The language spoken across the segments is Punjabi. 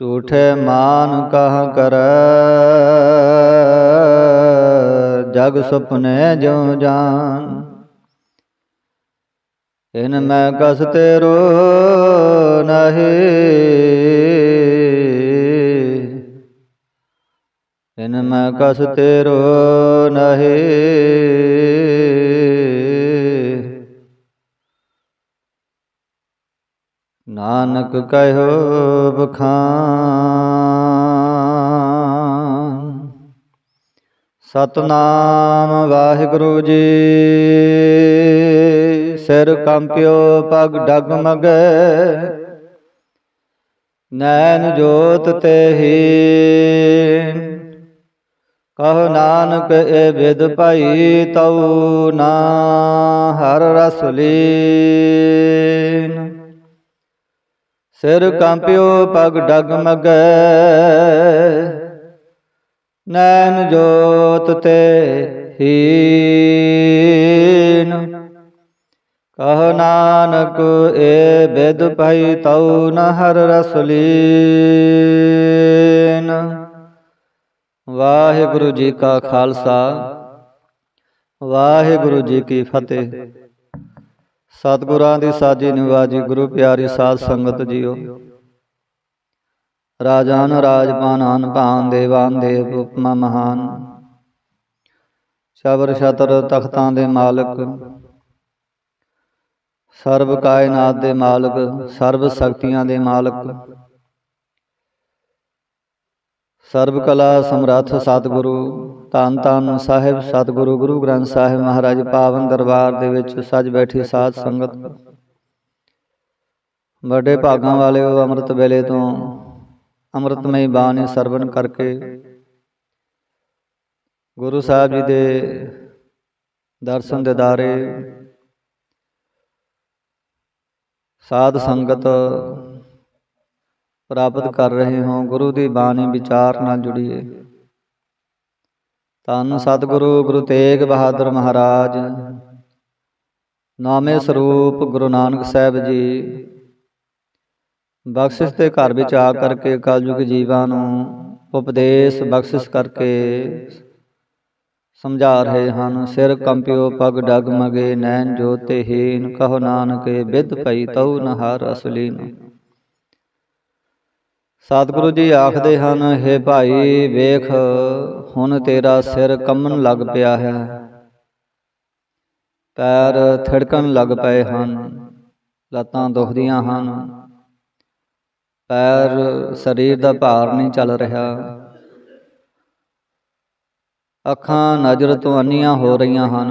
ਝੂਠੇ ਮਾਨ ਕਹ ਕਰ। ਜਗ ਸੁਪਨੇ ਜੋ ਜਾਨ। ਇਨ ਮੈਂ ਕਸ ਤੇਰੋ ਨਹੀਂ। ਇਨ ਮੈਂ ਕਸ ਤੇਰੋ ਨਹੀਂ। ਨਾਨਕ ਕਹਿਓ ਬਖਾਨ। ਸਤਨਾਮ ਵਾਹਿਗੁਰੂ ਜੀ, ਸਿਰ ਕੰਪਿਓ ਪਗ ਡਗਮਗੈ ਨੈਣ ਜੋਤ ਤੇਹੀ ਕਹ ਨਾਨਕ ਏ ਵਿਦ ਭਾਈ, ਤਉ ਨਾ ਹਰ ਰਸ ਲੀਨ। ਸਿਰ ਕੰਪਿਓ ਪਗ ਡਗਮਗੈ ਨੈਣ ਜੋਤ ਤੇ ਹੀਨ ਕਹ ਨਾਨਕ ਏ ਬਿਦ ਭਈ ਤਉ ਨ ਹਰ ਰਸ ਲੀਨ। ਵਾਹਿਗੁਰੂ ਜੀ ਕਾ ਖਾਲਸਾ। ਵਾਹਿਗੁਰੂ ਜੀ ਕੀ ਫਤਿਹ। ਸਤਿਗੁਰਾਂ ਦੀ ਸਾਜੀ ਨਿਵਾਜੀ ਗੁਰੂ ਪਿਆਰੀ ਸਾਧ ਸੰਗਤ ਜੀਓ। ਰਾਜਾਨ ਰਾਜਪਾਨ ਹਨ, ਭਾਨ ਦੇਵਾਨ ਦੇਵ ਉਪਮਾ ਮਹਾਨ। ਸ਼ਬਰ ਸ਼ਤਰ ਤਖਤਾਂ ਦੇ ਮਾਲਕ। ਸਰਬ ਕਾਇਨਾਤ ਦੇ ਮਾਲਕ, ਸਰਬ ਸ਼ਕਤੀਆਂ ਦੇ ਮਾਲਕ। ਸਰਬ ਕਲਾ ਸਮਰੱਥ ਸਤਿਗੁਰੂ, ਧੰਨ ਧੰਨ ਸਾਹਿਬ, ਸਤਿਗੁਰੂ, ਗੁਰੂ ਗ੍ਰੰਥ ਸਾਹਿਬ ਮਹਾਰਾਜ ਪਾਵਨ ਦਰਬਾਰ ਦੇ ਵਿੱਚ ਸੱਜ ਬੈਠੀ ਸਾਧ ਸੰਗਤ। ਵੱਡੇ ਭਾਗਾਂ ਵਾਲੇ ਉਹ ਅੰਮ੍ਰਿਤ ਵੇਲੇ ਤੋਂ ਅੰਮ੍ਰਿਤਮਈ ਬਾਣੀ ਸਰਵਣ ਕਰਕੇ ਗੁਰੂ ਸਾਹਿਬ ਜੀ ਦੇ ਦਰਸ਼ਨ ਦਿਦਾਰੇ ਸਾਧ ਸੰਗਤ ਪ੍ਰਾਪਤ ਕਰ ਰਹੇ ਹੋ, ਗੁਰੂ ਦੀ ਬਾਣੀ ਵਿਚਾਰ ਨਾਲ ਜੁੜੀਏ। ਧੰਨ ਸਤਿਗੁਰੂ, ਗੁਰੂ ਤੇਗ ਬਹਾਦਰ ਮਹਾਰਾਜ। ਨਾਮੇ ਸਰੂਪ ਗੁਰੂ ਨਾਨਕ ਸਾਹਿਬ ਜੀ। ਬਖਸ਼ਿਸ਼ ਦੇ ਘਰ ਵਿੱਚ ਆ ਕਰਕੇ ਕਲਯੁਗ ਜੀਵਾਂ ਨੂੰ ਉਪਦੇਸ਼ ਬਖਸ਼ਿਸ਼ ਕਰਕੇ ਸਮਝਾ ਰਹੇ ਹਨ। ਸਿਰ ਕੰਪਿਓ ਪਗ ਡਗਮਗੇ, ਨੈਣ ਜੋਤੇ ਹੀਨ ਕਹੋ ਨਾਨਕੇ ਵਿਦ ਪਈ ਤਉ ਨ ਹਰ ਅਸਲੀਨ। ਸਤਿਗੁਰੂ ਜੀ ਆਖਦੇ ਹਨ हे ਭਾਈ ਵੇਖ ਹੁਣ ਤੇਰਾ ਸਿਰ ਕੰਮਣ ਲੱਗ ਪਿਆ ਹੈ। ਪੈਰ ਥੜਕਣ ਲੱਗ ਪਏ ਹਨ ਲੱਤਾਂ ਦੁਖਦੀਆਂ ਹਨ। ਪੈਰ ਸਰੀਰ ਦਾ ਭਾਰ ਨਹੀਂ ਚੱਲ ਰਿਹਾ। ਅੱਖਾਂ ਨਜ਼ਰ ਤੋਂ ਅੰਨੀਆਂ ਹੋ ਰਹੀਆਂ ਹਨ।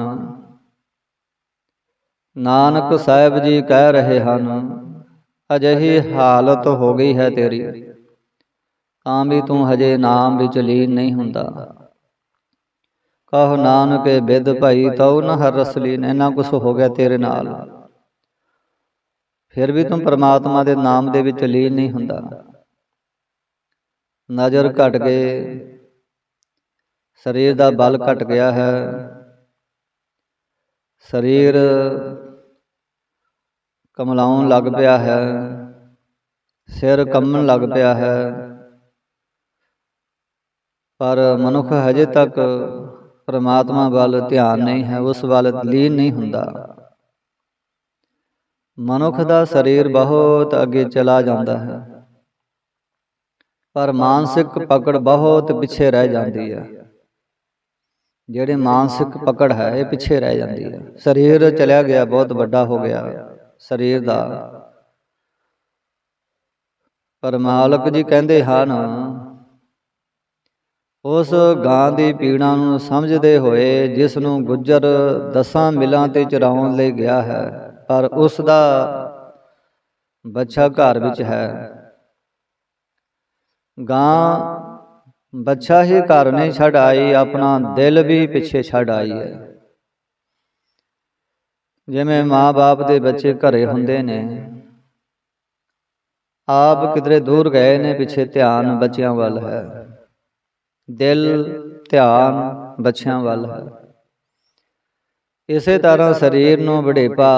ਨਾਨਕ ਸਾਹਿਬ ਜੀ ਕਹਿ ਰਹੇ ਹਨ ਅਜਿਹੀ ਹਾਲਤ ਹੋ ਗਈ ਹੈ ਤੇਰੀ। ਤਾਂ ਵੀ ਤੂੰ ਹਜੇ ਨਾਮ ਵਿੱਚ ਲੀਨ ਨਹੀਂ ਹੁੰਦਾ। ਕਹ ਨਾਨਕੇ, ਬਿਦ ਭਾਈ, ਤਉ ਨ ਹਰ ਰਸਲੀਨ ਇੰਨਾ ਕੁਛ ਹੋ ਗਿਆ ਤੇਰੇ ਨਾਲ। ਫਿਰ ਵੀ ਤੂੰ ਪਰਮਾਤਮਾ ਦੇ ਨਾਮ ਦੇ ਵਿੱਚ ਲੀਨ ਨਹੀਂ ਹੁੰਦਾ। ਨਜ਼ਰ ਘਟ ਗਏ। ਸਰੀਰ ਦਾ ਬਲ ਘਟ ਗਿਆ ਹੈ। ਸਰੀਰ ਕਮਲਾਉਣ ਲੱਗ ਪਿਆ ਹੈ। ਸਿਰ ਕੰਮਣ ਲੱਗ ਪਿਆ ਹੈ। ਪਰ ਮਨੁੱਖ ਹਜੇ ਤੱਕ ਪਰਮਾਤਮਾ ਵੱਲ ਧਿਆਨ ਨਹੀਂ ਹੈ, ਉਸ ਵੱਲ ਲੀਨ ਨਹੀਂ ਹੁੰਦਾ। ਮਨੁੱਖ ਦਾ ਸਰੀਰ ਬਹੁਤ ਅੱਗੇ ਚਲਾ ਜਾਂਦਾ ਹੈ, ਪਰ ਮਾਨਸਿਕ ਪਕੜ ਬਹੁਤ ਪਿੱਛੇ ਰਹਿ ਜਾਂਦੀ ਹੈ। ਜਿਹੜੇ ਮਾਨਸਿਕ ਪਕੜ ਹੈ, ਇਹ ਪਿੱਛੇ ਰਹਿ ਜਾਂਦੀ ਹੈ। ਸਰੀਰ ਚਲਿਆ ਗਿਆ, ਬਹੁਤ ਵੱਡਾ ਹੋ ਗਿਆ ਸਰੀਰ ਦਾ। ਪਰ ਮਾਲਕ ਜੀ ਕਹਿੰਦੇ ਹਨ ਉਸ ਗਾਂ ਦੀ ਪੀੜਾ ਨੂੰ ਸਮਝਦੇ ਹੋਏ ਜਿਸ ਨੂੰ ਗੁੱਜਰ ਦਸਾਂ ਮਿਲਾਂ ਤੇ ਚਰਾਉਣ ਲਈ ਗਿਆ ਹੈ, ਪਰ ਉਸ ਦਾ ਬੱਚਾ ਘਰ ਵਿੱਚ ਹੈ। ਗਾਂ ਬੱਚਾ ਹੀ ਘਰ ਨਹੀਂ ਛੱਡ ਆਈ, ਆਪਣਾ ਦਿਲ ਵੀ ਪਿੱਛੇ ਛੱਡ ਆਈ ਹੈ। ਜਿਵੇਂ ਮਾਂ-ਬਾਪ ਦੇ ਬੱਚੇ ਘਰੇ ਹੁੰਦੇ ਨੇ, ਆਪ ਕਿਧਰੇ ਦੂਰ ਗਏ ਨੇ, ਪਿੱਛੇ ਧਿਆਨ ਬੱਚਿਆਂ ਵੱਲ ਹੈ। ਦਿਲ, ਧਿਆਨ ਬੱਚਿਆਂ ਵੱਲ। ਹੈ ਇਸੇ ਤਰ੍ਹਾਂ ਸਰੀਰ ਨੂੰ ਵਡੇਪਾ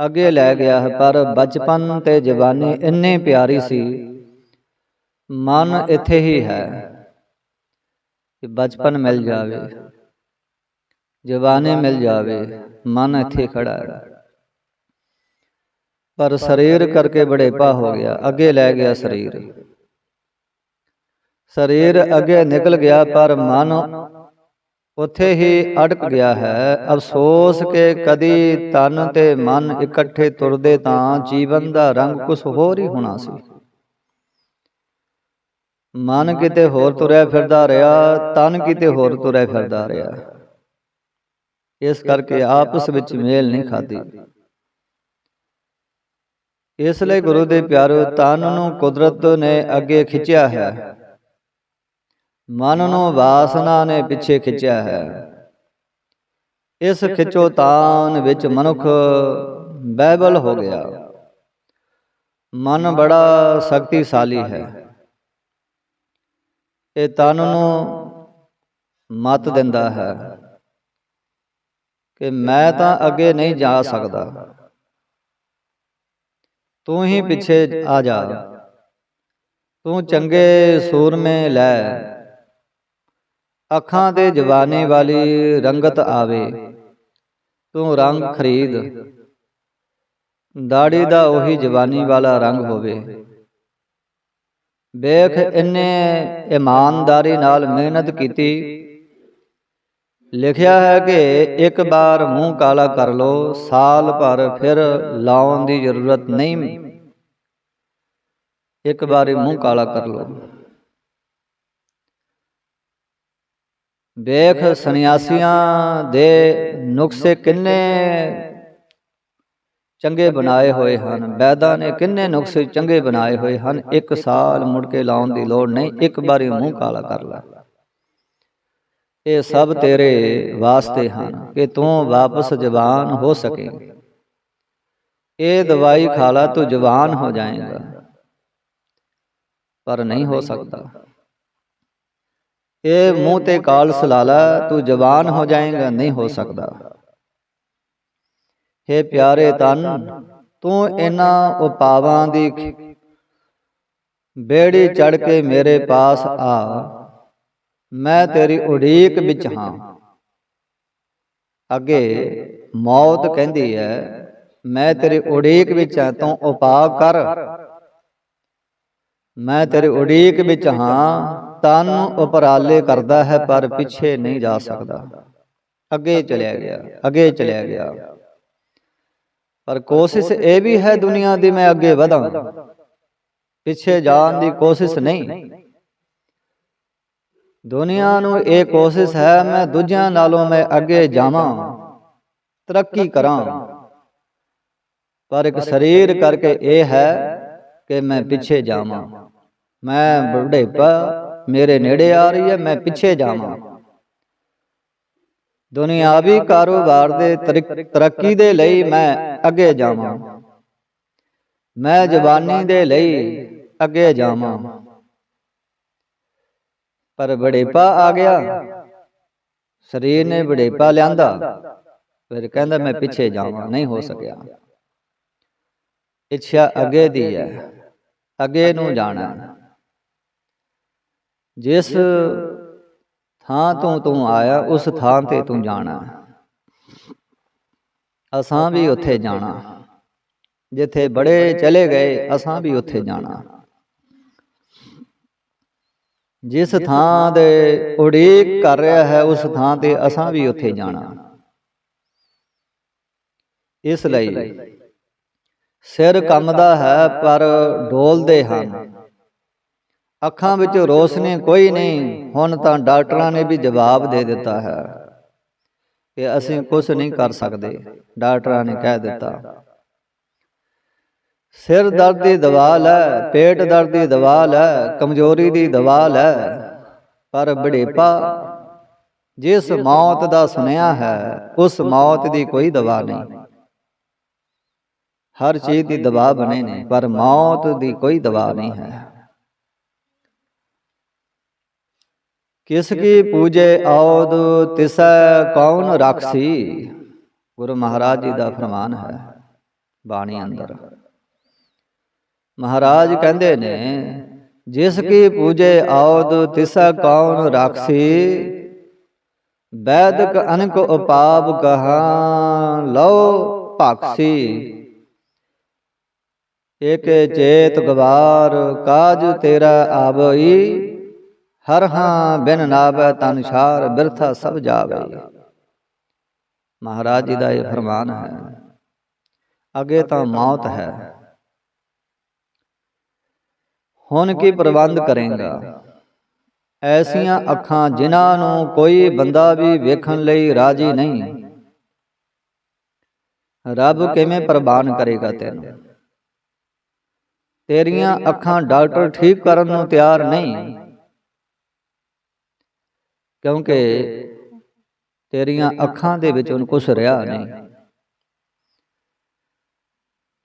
ਅੱਗੇ ਲੈ ਗਿਆ ਹੈ, ਪਰ ਬਚਪਨ ਤੇ ਜਵਾਨੀ ਇੰਨੀ ਪਿਆਰੀ ਸੀ, ਮਨ ਇੱਥੇ ਹੀ ਹੈ ਕਿ ਬਚਪਨ ਮਿਲ ਜਾਵੇ, ਜਵਾਨੀ ਮਿਲ ਜਾਵੇ, ਮਨ ਇੱਥੇ ਖੜਾ ਹੈ। ਪਰ ਸਰੀਰ ਕਰਕੇ ਬੜੇਪਾ ਹੋ ਗਿਆ, ਅੱਗੇ ਲੈ ਗਿਆ ਸਰੀਰ। ਸਰੀਰ ਅੱਗੇ ਨਿਕਲ ਗਿਆ ਪਰ ਮਨ ਉੱਥੇ ਹੀ ਅਟਕ ਗਿਆ ਹੈ। ਅਫਸੋਸ ਕਿ ਕਦੀ ਤਨ ਤੇ ਮਨ ਇਕੱਠੇ ਤੁਰਦੇ ਤਾਂ ਜੀਵਨ ਦਾ ਰੰਗ ਕੁਝ ਹੋਰ ਹੀ ਹੋਣਾ ਸੀ। ਮਨ ਕਿਤੇ ਹੋਰ ਤੁਰਿਆ ਫਿਰਦਾ ਰਿਹਾ ਤਨ ਕਿਤੇ ਹੋਰ ਤੁਰਿਆ ਫਿਰਦਾ ਰਿਹਾ। ਇਸ ਕਰਕੇ ਆਪਸ ਵਿੱਚ ਮੇਲ ਨਹੀਂ ਖਾਦੀ ਇਸ ਲਈ ਗੁਰੂ ਦੇ ਪਿਆਰੋ ਤਨ ਨੂੰ ਕੁਦਰਤ ਨੇ ਅੱਗੇ ਖਿੱਚਿਆ ਹੈ। ਮਨ ਨੂੰ ਵਾਸਨਾ ਨੇ ਪਿੱਛੇ ਖਿੱਚਿਆ ਹੈ। ਇਸ ਖਿੱਚੋ ਤਾਨ ਵਿੱਚ ਮਨੁੱਖ ਬੈਬਲ ਹੋ ਗਿਆ। ਮਨ ਬੜਾ ਸ਼ਕਤੀਸ਼ਾਲੀ ਹੈ। ਇਹ ਤਨ ਨੂੰ ਮਤ ਦਿੰਦਾ ਹੈ ਕਿ ਮੈਂ ਤਾਂ ਅੱਗੇ ਨਹੀਂ ਜਾ ਸਕਦਾ। ਤੂੰ ਹੀ ਪਿੱਛੇ ਆ ਜਾ। ਤੂੰ ਚੰਗੇ ਸੂਰਮੇ ਲੈ। ਅੱਖਾਂ ਤੇ ਜਵਾਨੀ ਵਾਲੀ ਰੰਗਤ ਆਵੇ। ਤੂੰ ਰੰਗ ਖਰੀਦ। ਦਾੜੀ ਦਾ ਉਹੀ ਜਵਾਨੀ ਵਾਲਾ ਰੰਗ ਹੋਵੇ। ਵੇਖ ਇੰਨੇ ਇਮਾਨਦਾਰੀ ਨਾਲ ਮਿਹਨਤ ਕੀਤੀ। ਲਿਖਿਆ ਹੈ ਕਿ ਇੱਕ ਵਾਰ ਮੂੰਹ ਕਾਲਾ ਕਰ ਲੋ ਸਾਲ ਭਰ ਫਿਰ ਲਾਉਣ ਦੀ ਜ਼ਰੂਰਤ ਨਹੀਂ। ਇੱਕ ਵਾਰੀ ਮੂੰਹ ਕਾਲਾ ਕਰ ਲੋ ਵੇਖ ਸੰਨਿਆਸੀਆਂ ਦੇ ਨੁਕਸੇ ਕਿੰਨੇ ਚੰਗੇ ਬਣਾਏ ਹੋਏ ਹਨ। ਵੈਦਾਂ ਨੇ ਕਿੰਨੇ ਨੁਕਸੇ ਚੰਗੇ ਬਣਾਏ ਹੋਏ ਹਨ। ਇੱਕ ਸਾਲ ਮੁੜ ਕੇ ਲਾਉਣ ਦੀ ਲੋੜ ਨਹੀਂ। ਇੱਕ ਵਾਰੀ ਮੂੰਹ ਕਾਲਾ ਕਰ ਲੈ। ਇਹ ਸਭ ਤੇਰੇ ਵਾਸਤੇ ਹਨ ਕਿ ਤੂੰ ਵਾਪਸ ਜਵਾਨ ਹੋ ਸਕੇ। ਇਹ ਦਵਾਈ ਖਾ ਲਾ ਤੂੰ ਜਵਾਨ ਹੋ ਜਾਏਗਾ। ਪਰ ਨਹੀਂ ਹੋ ਸਕਦਾ। ਇਹ ਮੂੰਹ ਤੇ ਕਾਲ ਸਲਾਲਾ, ਤੂੰ ਜਵਾਨ ਹੋ ਜਾਏਗਾ, ਨਹੀਂ ਹੋ ਸਕਦਾ। हे ਪਿਆਰੇ ਤਨ ਤੂੰ ਇਹਨਾਂ ਉਪਾਵਾਂ ਦੀ ਬੇੜੀ ਚੜ ਕੇ ਮੇਰੇ ਪਾਸ ਆ। ਮੈਂ ਤੇਰੀ ਉਡੀਕ ਵਿੱਚ ਹਾਂ। ਅੱਗੇ ਮੌਤ ਕਹਿੰਦੀ ਹੈ ਮੈਂ ਤੇਰੀ ਉਡੀਕ ਵਿੱਚ ਹਾਂ, ਤੂੰ ਉਪਾਅ ਕਰ। ਮੈਂ ਤੇਰੀ ਉਡੀਕ ਵਿੱਚ ਹਾਂ। ਤਨ ਉਪਰਾਲੇ ਕਰਦਾ ਹੈ ਪਰ ਪਿੱਛੇ ਨਹੀਂ ਜਾ ਸਕਦਾ। ਅੱਗੇ ਚਲਿਆ ਗਿਆ ਅੱਗੇ ਚਲਿਆ ਗਿਆ। ਪਰ ਕੋਸ਼ਿਸ਼ ਇਹ ਵੀ ਹੈ ਦੁਨੀਆ ਦੀ ਮੈਂ ਅੱਗੇ ਵਧਾਂ। ਪਿੱਛੇ ਜਾਣ ਦੀ ਕੋਸ਼ਿਸ਼ ਨਹੀਂ। ਦੁਨੀਆ ਨੂੰ ਇਹ ਕੋਸ਼ਿਸ਼ ਹੈ ਮੈਂ ਦੂਜਿਆਂ ਨਾਲੋਂ ਮੈਂ ਅੱਗੇ ਜਾਵਾਂ। ਤਰੱਕੀ ਕਰਾਂ। ਪਰ ਇੱਕ ਸਰੀਰ ਕਰਕੇ ਇਹ ਹੈ ਕਿ ਮੈਂ ਪਿੱਛੇ ਜਾਵਾਂ। ਮੈਂ ਬੁਢੇਪਾ ਮੇਰੇ ਨੇੜੇ ਆ ਰਹੀ ਹੈ, ਮੈਂ ਪਿੱਛੇ ਜਾਵਾਂ। ਦੁਨਿਆਵੀ ਕਾਰੋਬਾਰ ਦੇ ਤਰੱਕੀ ਦੇ ਲਈ ਮੈਂ ਅੱਗੇ ਜਾਵਾਂ। ਮੈਂ ਜਵਾਨੀ ਦੇ ਲਈ ਅੱਗੇ ਜਾਵਾਂ। ਪਰ ਬੜੇਪਾ ਆ ਗਿਆ। ਸਰੀਰ ਨੇ ਬੜੇਪਾ ਲਿਆਂਦਾ। ਫਿਰ ਕਹਿੰਦਾ, ਮੈਂ ਪਿੱਛੇ ਜਾਵਾਂ, ਨਹੀਂ ਹੋ ਸਕਿਆ। ਇੱਛਾ ਅੱਗੇ ਦੀ ਹੈ। ਅੱਗੇ ਨੂੰ ਜਾਣਾ ਜਿਸ ਥਾਂ ਤੋਂ ਤੂੰ ਆਇਆ ਉਸ ਥਾਂ ਤੇ ਤੂੰ ਜਾਣਾ। ਅਸਾਂ ਵੀ ਉੱਥੇ ਜਾਣਾ। ਜਿੱਥੇ ਬੜੇ ਚਲੇ ਗਏ ਅਸਾਂ ਵੀ ਉੱਥੇ ਜਾਣਾ। ਜਿਸ ਥਾਂ ਦੇ ਉਡੀਕ ਕਰ ਰਿਹਾ ਹੈ ਉਸ ਥਾਂ ਤੇ ਅਸਾਂ ਵੀ ਉੱਥੇ ਜਾਣਾ। ਇਸ ਲਈ ਸਿਰ ਕੰਮਦਾ ਹੈ ਪਰ ਡੋਲਦੇ ਹਨ। ਅੱਖਾਂ ਵਿੱਚ ਰੋਸ਼ਨੀ ਕੋਈ ਨਹੀਂ ਹੁਣ ਤਾਂ ਡਾਕਟਰਾਂ ਨੇ ਵੀ ਜਵਾਬ ਦੇ ਦਿੱਤਾ ਹੈ ਕਿ ਅਸੀਂ ਕੁਝ ਨਹੀਂ ਕਰ ਸਕਦੇ। ਡਾਕਟਰਾਂ ਨੇ ਕਹਿ ਦਿੱਤਾ। ਸਿਰ ਦਰਦ ਦੀ ਦਵਾ ਲੈ ਪੇਟ ਦਰਦ ਦੀ ਦਵਾ ਲੈ ਕਮਜ਼ੋਰੀ ਦੀ ਦਵਾ ਲੈ ਪਰ ਬੜੇਪਾ ਜਿਸ ਮੌਤ ਦਾ ਸੁਨਿਆ ਹੈ ਉਸ ਮੌਤ ਦੀ ਕੋਈ ਦਵਾ ਨਹੀਂ। ਹਰ ਚੀਜ਼ ਦੀ ਦਵਾ ਬਣੇ ਨੇ ਪਰ ਮੌਤ ਦੀ ਕੋਈ ਦਵਾ ਨਹੀਂ ਹੈ। ਕਿਸ ਕੀ ਪੂਜੇ ਔਦ ਤਿਸੈ ਕੌਣ ਰਖਸੀ? ਗੁਰੂ ਮਹਾਰਾਜ ਜੀ ਦਾ ਫਰਮਾਨ ਹੈ ਬਾਣੀ ਅੰਦਰ। ਮਹਾਰਾਜ ਕਹਿੰਦੇ ਨੇ ਜਿਸ ਕੀ ਪੂਜੇ ਆਉਦ ਤਿਸਾ ਕੌਣ ਰਾਖਸੀ? ਵੈਦਕ ਅਨਕ ਉਪਾਪ ਕਹਾ ਲਓ ਭਾਕਸੀ ਇਕ ਚੇਤ ਗਵਾਰ ਕਾਜ ਤੇਰਾ ਆਵਈ। ਹਰ ਹਾਂ ਬਿਨ ਨਾਵੈ ਤਨ ਛਾਰ ਬਿਰਥਾ ਸਭ ਜਾਵੇ। ਮਹਾਰਾਜ ਜੀ ਦਾ ਇਹ ਫਰਮਾਨ ਹੈ, ਅੱਗੇ ਤਾਂ ਮੌਤ ਹੈ। ਹੁਣ ਕੀ ਪ੍ਰਬੰਧ ਕਰੇਗਾ? ਐਸੀਆਂ ਅੱਖਾਂ ਜਿਨ੍ਹਾਂ ਨੂੰ ਕੋਈ ਬੰਦਾ ਵੀ ਵੇਖਣ ਲਈ ਰਾਜੀ ਨਹੀਂ। ਰੱਬ ਕਿਵੇਂ ਪ੍ਰਬਾਨ ਕਰੇਗਾ ਤੈਨੂੰ? ਤੇਰੀਆਂ ਅੱਖਾਂ ਡਾਕਟਰ ਠੀਕ ਕਰਨ ਨੂੰ ਤਿਆਰ ਨਹੀਂ। ਕਿਉਂਕਿ ਤੇਰੀਆਂ ਅੱਖਾਂ ਦੇ ਵਿੱਚ ਉਹਨ ਕੁਝ ਰਿਹਾ ਨਹੀਂ।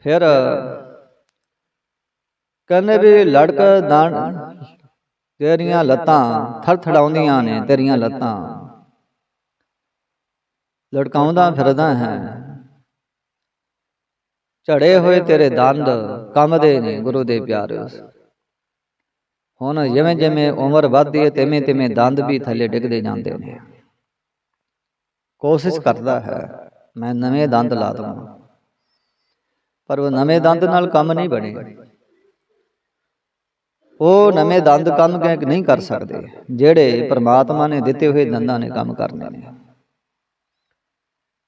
ਫਿਰ ਕਹਿੰਦੇ ਵੀ ਲੜਕ ਦਾਣ ਤੇਰੀਆਂ ਲੱਤਾਂ ਥੜਥੜਾਉਂਦੀਆਂ ਨੇ ਤੇਰੀਆਂ ਲੱਤਾਂ। ਲੜਕਾਉਂਦਾ ਫਿਰਦਾ ਹੈ। ਝੜੇ ਹੋਏ ਤੇਰੇ ਦੰਦ ਕੰਮਦੇ ਨੇ ਗੁਰੂ ਦੇ ਪਿਆਰੇ। ਹੁਣ ਜਿਵੇਂ ਜਿਵੇਂ ਉਮਰ ਵੱਧਦੀ ਹੈ ਤਿਵੇਂ ਤਿਵੇਂ ਦੰਦ ਵੀ ਥੱਲੇ ਡਿੱਗਦੇ ਜਾਂਦੇ ਨੇ। ਕੋਸ਼ਿਸ਼ ਕਰਦਾ ਹੈ ਮੈਂ ਨਵੇਂ ਦੰਦ ਲਾ ਦਵਾਂ। ਪਰ ਉਹ ਨਵੇਂ ਦੰਦ ਨਾਲ ਕੰਮ ਨਹੀਂ ਬਣੇ। ਉਹ ਨਵੇਂ ਦੰਦ ਕੰਮ ਨਹੀਂ ਕਰ ਸਕਦੇ ਜਿਹੜੇ ਪ੍ਰਮਾਤਮਾ ਨੇ ਦਿੱਤੇ ਹੋਏ ਦੰਦਾਂ ਨੇ ਕੰਮ ਕਰਨੇ ਨੇ।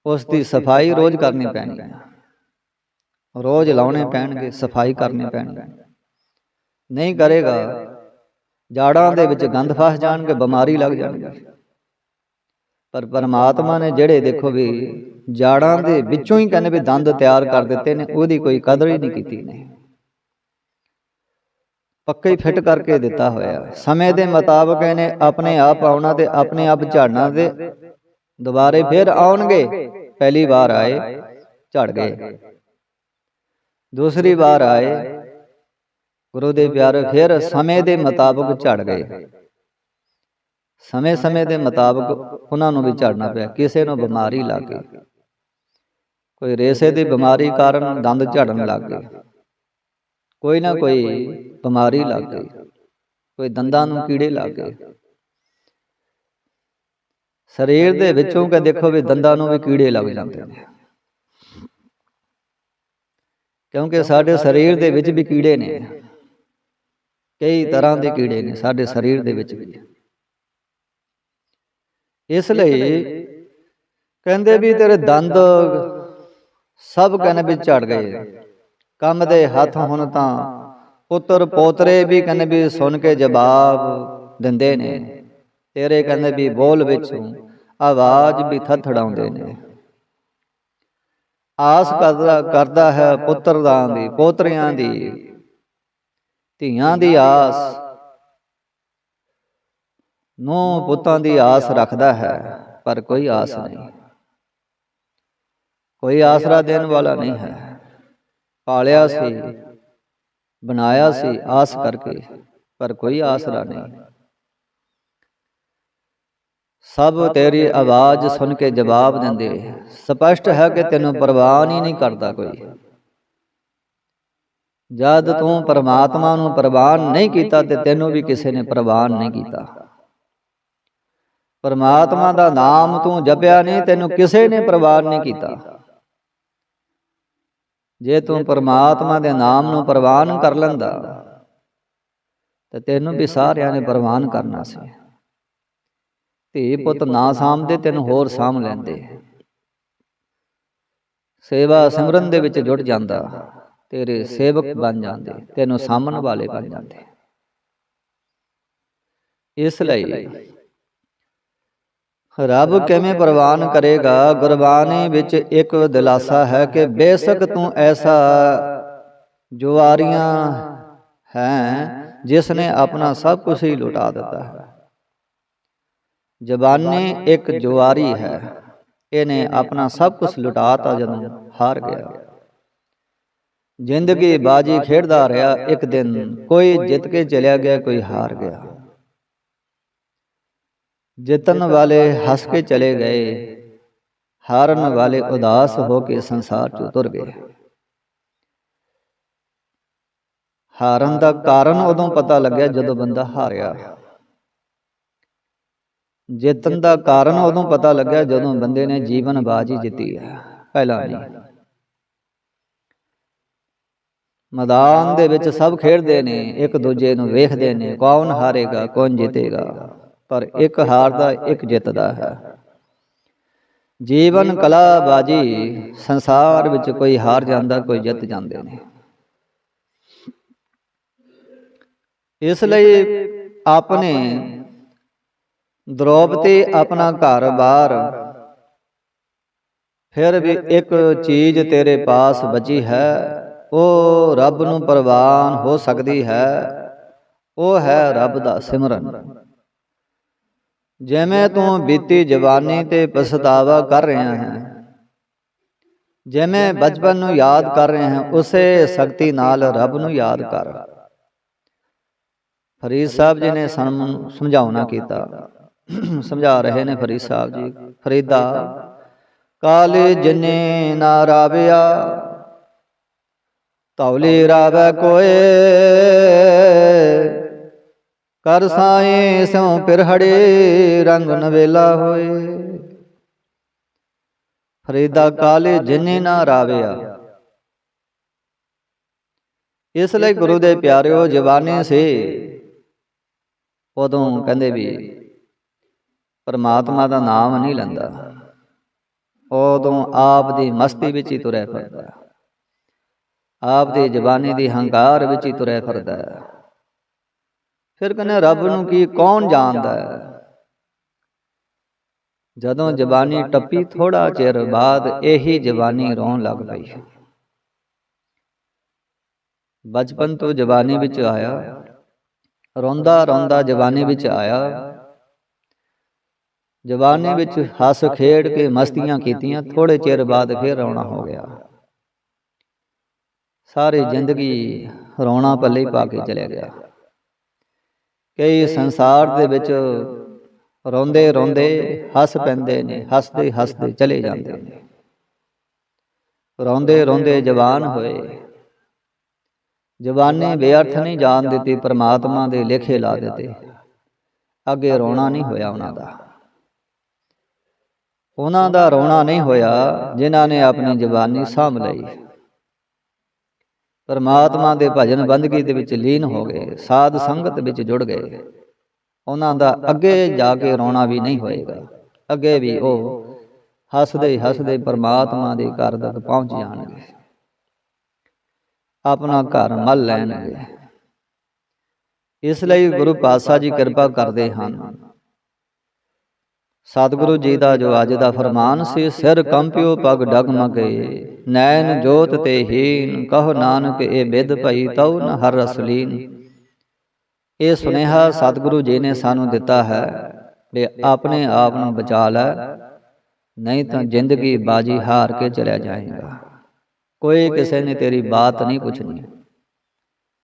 ਉਸ ਦੀ ਸਫ਼ਾਈ ਰੋਜ਼ ਕਰਨੀ ਪੈਣੀ। ਹੈ ਰੋਜ਼ ਲਾਉਣੇ ਪੈਣਗੇ ਸਫ਼ਾਈ ਕਰਨੀ ਪੈਣਗੇ ਨਹੀਂ ਕਰੇਗਾ। ਜਾੜਾਂ ਦੇ ਵਿੱਚ ਗੰਦ ਫਸ ਜਾਣਗੇ ਬਿਮਾਰੀ ਲੱਗ ਜਾਣਗੀ। ਪਰ ਪਰਮਾਤਮਾ ਨੇ ਜਿਹੜੇ ਦੇਖੋ ਵੀ ਜਾੜਾਂ ਦੇ ਵਿੱਚੋਂ ਹੀ ਕਹਿੰਦੇ ਵੀ ਦੰਦ ਤਿਆਰ ਕਰ ਦਿੱਤੇ ਨੇ ਉਹਦੀ ਕੋਈ ਕਦਰ ਹੀ ਨਹੀਂ ਕੀਤੀ ਨੇ ਪੱਕੇ ਹੀ ਫਿੱਟ ਕਰਕੇ ਦਿੱਤਾ ਹੋਇਆ। ਸਮੇਂ ਦੇ ਮੁਤਾਬਕ ਇਹਨੇ ਆਪਣੇ ਆਪ ਆਉਣਾ ਤੇ ਆਪਣੇ ਆਪ ਝੜਨਾ ਤੇ ਦੁਬਾਰੇ ਫਿਰ ਆਉਣਗੇ। ਪਹਿਲੀ ਵਾਰ ਆਏ ਝੜ ਗਏ। ਦੂਸਰੀ ਵਾਰ ਆਏ। ਗੁਰੂ ਦੇ ਪਿਆਰੇ ਫਿਰ ਸਮੇਂ ਦੇ ਮੁਤਾਬਕ ਝੜ ਗਏ। ਸਮੇਂ-ਸਮੇਂ ਦੇ ਮੁਤਾਬਕ ਉਹਨਾਂ ਨੂੰ ਵੀ ਝੜਨਾ ਪਿਆ ਕਿਸੇ ਨੂੰ ਬਿਮਾਰੀ ਲੱਗ ਗਈ। ਕੋਈ ਰੇਸੇ ਦੀ ਬਿਮਾਰੀ ਕਾਰਨ ਦੰਦ ਝੜਨ ਲੱਗ ਗਏ। ਕੋਈ ਨਾ ਕੋਈ ਬਿਮਾਰੀ ਲੱਗ ਗਈ। ਕੋਈ ਦੰਦਾਂ ਨੂੰ ਕੀੜੇ ਲੱਗ ਗਏ। ਸਰੀਰ ਦੇ ਵਿੱਚੋਂ ਕਿ ਦੇਖੋ ਵੀ ਦੰਦਾਂ ਨੂੰ ਵੀ ਕੀੜੇ ਲੱਗ ਜਾਂਦੇ ਨੇ। ਕਿਉਂਕਿ ਸਾਡੇ ਸਰੀਰ ਦੇ ਵਿੱਚ ਵੀ ਕੀੜੇ ਨੇ। ਕਈ ਤਰ੍ਹਾਂ ਦੇ ਕੀੜੇ ਨੇ ਸਾਡੇ ਸਰੀਰ ਦੇ ਵਿੱਚ ਵੀ। ਇਸ ਲਈ ਕਹਿੰਦੇ ਵੀ ਤੇਰੇ ਦੰਦ ਸਭ ਕਹਿੰਦੇ ਵੀ ਝੜ ਗਏ। ਕੰਮ ਦੇ ਹੱਥ ਹੁਣ ਤਾਂ ਪੁੱਤਰ ਪੋਤਰੇ ਵੀ ਕਹਿੰਦੇ ਵੀ ਸੁਣ ਕੇ ਜਵਾਬ ਦਿੰਦੇ ਨੇ। ਤੇਰੇ ਕਹਿੰਦੇ ਵੀ ਬੋਲ ਵਿੱਚੋਂ ਆਵਾਜ਼ ਵੀ ਥਥੜਾਉਂਦੇ ਨੇ। ਆਸ ਕਰਦਾ ਕਰਦਾ ਹੈ ਪੁੱਤਰਾਂ ਦੀ। ਪੋਤਰਿਆਂ ਦੀ। ਧੀਆਂ ਦੀ ਆਸ। ਨੋ ਪੁੱਤਾਂ ਦੀ ਆਸ ਰੱਖਦਾ ਹੈ ਪਰ ਕੋਈ ਆਸ ਨਹੀਂ। ਕੋਈ ਆਸਰਾ ਦੇਣ ਵਾਲਾ ਨਹੀਂ ਹੈ। ਪਾਲਿਆ ਸੀ ਬਣਾਇਆ ਸੀ ਆਸ ਕਰਕੇ ਪਰ ਕੋਈ ਆਸਰਾ ਨਹੀਂ। ਸਭ ਤੇਰੀ ਆਵਾਜ਼ ਸੁਣ ਕੇ ਜਵਾਬ ਦਿੰਦੇ। ਸਪਸ਼ਟ ਹੈ ਕਿ ਤੈਨੂੰ ਪ੍ਰਵਾਹ ਹੀ ਨਹੀਂ ਕਰਦਾ ਕੋਈ। ਜਦ ਤੂੰ ਪਰਮਾਤਮਾ ਨੂੰ ਪ੍ਰਵਾਨ ਨਹੀਂ ਕੀਤਾ ਤੇ ਤੈਨੂੰ ਵੀ ਕਿਸੇ ਨੇ ਪ੍ਰਵਾਨ ਨਹੀਂ ਕੀਤਾ। ਪਰਮਾਤਮਾ ਦਾ ਨਾਮ ਤੂੰ ਜਪਿਆ ਨਹੀਂ, ਤੈਨੂੰ ਕਿਸੇ ਨੇ ਪ੍ਰਵਾਨ ਨਹੀਂ ਕੀਤਾ। ਜੇ ਤੂੰ ਪਰਮਾਤਮਾ ਦੇ ਨਾਮ ਨੂੰ ਪ੍ਰਵਾਨ ਕਰ ਲੈਂਦਾ, ਤੇ ਤੈਨੂੰ ਵੀ ਸਾਰਿਆਂ ਨੇ ਪ੍ਰਵਾਨ ਕਰਨਾ ਸੀ। ਧੀ ਪੁੱਤ ਨਾ ਸਾਂਭਦੇ, ਤੈਨੂੰ ਹੋਰ ਸਾਂਭ ਲੈਂਦੇ। ਸੇਵਾ ਸਿਮਰਨ ਦੇ ਵਿੱਚ ਜੁੜ ਜਾਂਦਾ। ਤੇਰੇ ਸੇਵਕ ਬਣ ਜਾਂਦੇ ਤੈਨੂੰ ਸਾਂਭਣ ਵਾਲੇ ਬਣ ਜਾਂਦੇ। ਇਸ ਲਈ ਰੱਬ ਕਿਵੇਂ ਪ੍ਰਵਾਨ ਕਰੇਗਾ? ਗੁਰਬਾਣੀ ਵਿੱਚ ਇੱਕ ਦਿਲਾਸਾ ਹੈ ਕਿ ਬੇਸ਼ੱਕ ਤੂੰ ਐਸਾ ਜੁਆਰੀਆਂ ਹੈ ਜਿਸ ਨੇ ਆਪਣਾ ਸਭ ਕੁਝ ਹੀ ਲੁਟਾ ਦਿੱਤਾ ਹੈ। ਜ਼ਬਾਨੀ ਇੱਕ ਜੁਆਰੀ ਹੈ। ਇਹਨੇ ਆਪਣਾ ਸਭ ਕੁਝ ਲੁਟਾਤਾ ਜਦੋਂ ਹਾਰ ਗਿਆ। ਜ਼ਿੰਦਗੀ ਬਾਜੀ ਖੇਡਦਾ ਰਿਹਾ ਇੱਕ ਦਿਨ ਕੋਈ ਜਿੱਤ ਕੇ ਚਲਿਆ ਗਿਆ ਕੋਈ ਹਾਰ ਗਿਆ। ਜਿੱਤਣ ਵਾਲੇ ਹੱਸ ਕੇ ਚਲੇ ਗਏ ਹਾਰਨ ਵਾਲੇ ਉਦਾਸ ਹੋ ਕੇ ਸੰਸਾਰ ਚੋਂ ਤੁਰ ਗਏ ਹਾਰਨ ਦਾ ਕਾਰਨ ਉਦੋਂ ਪਤਾ ਲੱਗਿਆ ਜਦੋਂ ਬੰਦਾ ਹਾਰਿਆ। ਜਿੱਤਣ ਦਾ ਕਾਰਨ ਉਦੋਂ ਪਤਾ ਲੱਗਿਆ ਜਦੋਂ ਬੰਦੇ ਨੇ ਜੀਵਨ ਬਾਜੀ ਜਿੱਤੀ ਹੈ ਪਹਿਲਾਂ ਨਹੀਂ। ਮੈਦਾਨ ਦੇ ਵਿੱਚ ਸਭ ਖੇਡਦੇ ਨੇ ਇੱਕ ਦੂਜੇ ਨੂੰ ਵੇਖਦੇ ਨੇ ਕੌਣ ਹਾਰੇਗਾ ਕੌਣ ਜਿੱਤੇਗਾ। ਪਰ ਇੱਕ ਹਾਰਦਾ ਇੱਕ ਜਿੱਤਦਾ ਹੈ। ਜੀਵਨ ਕਲਾ ਬਾਜੀ ਸੰਸਾਰ ਵਿੱਚ ਕੋਈ ਹਾਰ ਜਾਂਦਾ ਕੋਈ ਜਿੱਤ ਜਾਂਦੇ ਨੇ। ਇਸ ਲਈ ਆਪਣੇ ਦ੍ਰੋਪਤੀ ਆਪਣਾ ਘਰ-ਬਾਰ ਫਿਰ ਵੀ ਇੱਕ ਚੀਜ਼ ਤੇਰੇ ਪਾਸ ਬਚੀ ਹੈ। ਉਹ ਰੱਬ ਨੂੰ ਪ੍ਰਵਾਨ ਹੋ ਸਕਦੀ ਹੈ। ਉਹ ਹੈ ਰੱਬ ਦਾ ਸਿਮਰਨ। ਜਿਵੇਂ ਤੂੰ ਬੀਤੀ ਜਵਾਨੀ ਤੇ ਪਛਤਾਵਾ ਕਰ ਰਿਹਾ ਹੈ, ਜਿਵੇਂ ਬਚਪਨ ਨੂੰ ਯਾਦ ਕਰ ਰਹੇ ਹਾਂ, ਉਸੇ ਸ਼ਕਤੀ ਨਾਲ ਰੱਬ ਨੂੰ ਯਾਦ ਕਰ। ਫਰੀਦ ਸਾਹਿਬ ਜੀ ਨੇ ਸਾਨੂੰ ਸਮਝਾਉਣਾ ਕੀਤਾ। ਸਮਝਾ ਰਹੇ ਨੇ ਫਰੀਦ ਸਾਹਿਬ ਜੀ। ਫਰੀਦਾ, ਕਾਲੇ ਜਨੇ ਨਾ ਰਾਵਿਆ ਤੌਲੀ ਰਾਵੈ ਕੋਏ। ਕਰ ਸਾਏ ਸਿਉ ਪਿਰਹੜੇ ਰੰਗ ਨਵੇਲਾ ਹੋਏ। ਫਰੀਦਾ ਕਾਲੇ ਜਿਨੇ ਨਾ ਰਾਵਿਆ। ਇਸ ਲਈ ਗੁਰੂ ਦੇ ਪਿਆਰਿਓ ਜਵਾਨੀ ਸੇ। ਉਦੋਂ ਕਹਿੰਦੇ ਵੀ ਪਰਮਾਤਮਾ ਦਾ ਨਾਮ ਨਹੀਂ ਲੈਂਦਾ। ਉਦੋਂ ਆਪ ਦੀ ਮਸਤੀ ਵਿੱਚ ਹੀ ਤੁਰਿਆ ਫਿਰਦਾ। ਆਪ ਦੀ ਜਬਾਨੀ ਦੀ ਹੰਕਾਰ ਵਿੱਚ ਹੀ ਤੁਰਿਆ ਫਿਰਦਾ ਫਿਰ ਕਹਿੰਦੇ, ਰੱਬ ਨੂੰ ਕੀ, ਕੌਣ ਜਾਣਦਾ ਹੈ? ਜਦੋਂ ਜਬਾਨੀ ਟੱਪੀ ਥੋੜਾ ਚਿਰ ਬਾਅਦ ਇਹੀ ਜਵਾਨੀ ਰੋਣ ਲੱਗ ਪਈ। ਬਚਪਨ ਤੋਂ ਜਬਾਨੀ ਵਿੱਚ ਆਇਆ, ਰੋਂਦਾ ਰੋਂਦਾ ਜਬਾਨੀ ਵਿੱਚ ਆਇਆ। ਜਵਾਨੀ ਵਿੱਚ ਹੱਸ ਖੇਡ ਕੇ ਮਸਤੀਆਂ ਕੀਤੀਆਂ ਥੋੜੇ ਚਿਰ ਬਾਅਦ ਫਿਰ ਰੋਣਾ ਹੋ ਗਿਆ। ਸਾਰੀ ਜ਼ਿੰਦਗੀ ਰੋਣਾ ਪੱਲੇ ਪਾ ਕੇ ਚਲਿਆ ਗਿਆ। ਕਈ ਸੰਸਾਰ ਦੇ ਵਿੱਚ ਰੋਂਦੇ ਰੋਂਦੇ ਹੱਸ ਪੈਂਦੇ ਨੇ ਹੱਸਦੇ ਹੱਸਦੇ ਚਲੇ ਜਾਂਦੇ ਨੇ। ਰੋਂਦੇ ਰੋਂਦੇ ਜਵਾਨ ਹੋਏ। ਜਵਾਨੀ ਬੇਅਰਥ ਨਹੀਂ ਜਾਣ ਦਿੱਤੀ ਪ੍ਰਮਾਤਮਾ ਦੇ ਲੇਖੇ ਲਾ ਦਿੱਤੇ। ਅੱਗੇ ਰੋਣਾ ਨਹੀਂ ਹੋਇਆ ਉਹਨਾਂ ਦਾ। ਉਹਨਾਂ ਦਾ ਰੋਣਾ ਨਹੀਂ ਹੋਇਆ ਜਿਨ੍ਹਾਂ ਨੇ ਆਪਣੀ ਜਵਾਨੀ ਸਾਂਭ ਲਈ। ਪਰਮਾਤਮਾ ਦੇ ਭਜਨ ਬੰਦਗੀ ਦੇ ਵਿੱਚ ਲੀਨ ਹੋ ਗਏ ਸਾਧ ਸੰਗਤ ਵਿੱਚ ਜੁੜ ਗਏ। ਉਹਨਾਂ ਦਾ ਅੱਗੇ ਜਾ ਕੇ ਰੋਣਾ ਵੀ ਨਹੀਂ ਹੋਏਗਾ। ਅੱਗੇ ਵੀ ਉਹ ਹੱਸਦੇ ਹੱਸਦੇ ਪਰਮਾਤਮਾ ਦੇ ਘਰ ਤੱਕ ਪਹੁੰਚ ਜਾਣਗੇ। ਆਪਣਾ ਘਰ ਮੱਲ ਲੈਣਗੇ। ਇਸ ਲਈ ਗੁਰੂ ਪਾਤਸ਼ਾਹ ਜੀ ਕਿਰਪਾ ਕਰਦੇ ਹਨ। ਸਤਿਗੁਰੂ ਜੀ ਦਾ ਜੋ ਅੱਜ ਦਾ ਫਰਮਾਨ ਸੀ, ਸਿਰ ਕੰਪਿਓ ਪਗ ਡਗਮਗੇ, ਨੈਣ ਜੋਤ ਤੇ ਹੀਨ ਕਹੋ ਨਾਨਕ ਇਹ ਬਿਦ ਭਈ ਤਉ ਨ ਹਰ ਰਸਲੀਨ ਇਹ ਸੁਨੇਹਾ ਸਤਿਗੁਰੂ ਜੀ ਨੇ ਸਾਨੂੰ ਦਿੱਤਾ ਹੈ ਵੀ ਆਪਣੇ ਆਪ ਨੂੰ ਬਚਾ ਲੈ, ਨਹੀਂ ਤਾਂ ਜ਼ਿੰਦਗੀ ਬਾਜੀ ਹਾਰ ਕੇ ਚਲਿਆ ਜਾਏਗਾ। ਕੋਈ ਕਿਸੇ ਨੇ ਤੇਰੀ ਬਾਤ ਨਹੀਂ ਪੁੱਛਣੀ।